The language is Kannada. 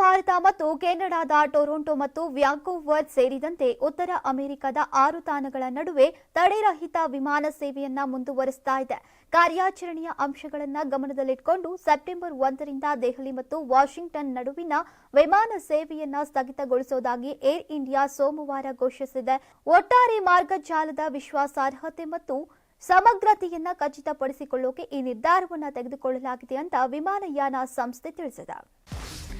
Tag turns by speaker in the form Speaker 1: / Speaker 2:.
Speaker 1: ಭಾರತ ಮತ್ತು ಕೆನಡಾದ ಟೊರೊಂಟೊ ಮತ್ತು ವ್ಯಾಂಕೋವರ್ ಸೇರಿದಂತೆ ಉತ್ತರ ಅಮೆರಿಕದ ಆರು ತಾಣಗಳ ನಡುವೆ ತಡೆರಹಿತ ವಿಮಾನ ಸೇವೆಯನ್ನ ಮುಂದುವರಿಸ್ತಾ ಇದೆ. ಕಾರ್ಯಾಚರಣೆಯ ಅಂಶಗಳನ್ನು ಗಮನದಲ್ಲಿಟ್ಟುಕೊಂಡು ಸೆಪ್ಟೆಂಬರ್ ಒಂದರಿಂದ ದೆಹಲಿ ಮತ್ತು ವಾಷಿಂಗ್ಟನ್ ನಡುವಿನ ವಿಮಾನ ಸೇವೆಯನ್ನ ಸ್ಥಗಿತಗೊಳಿಸುವುದಾಗಿ ಏರ್ ಇಂಡಿಯಾ ಸೋಮವಾರ ಘೋಷಿಸಿದೆ. ಒಟ್ಟಾರೆ ಮಾರ್ಗಜಾಲದ ವಿಶ್ವಾಸಾರ್ಹತೆ ಮತ್ತು ಸಮಗ್ರತೆಯನ್ನ ಖಚಿತಪಡಿಸಿಕೊಳ್ಳೋಕೆ ಈ ನಿರ್ಧಾರವನ್ನು ತೆಗೆದುಕೊಳ್ಳಲಾಗಿದೆ ಅಂತ ವಿಮಾನಯಾನ ಸಂಸ್ಥೆ ತಿಳಿಸಿದೆ.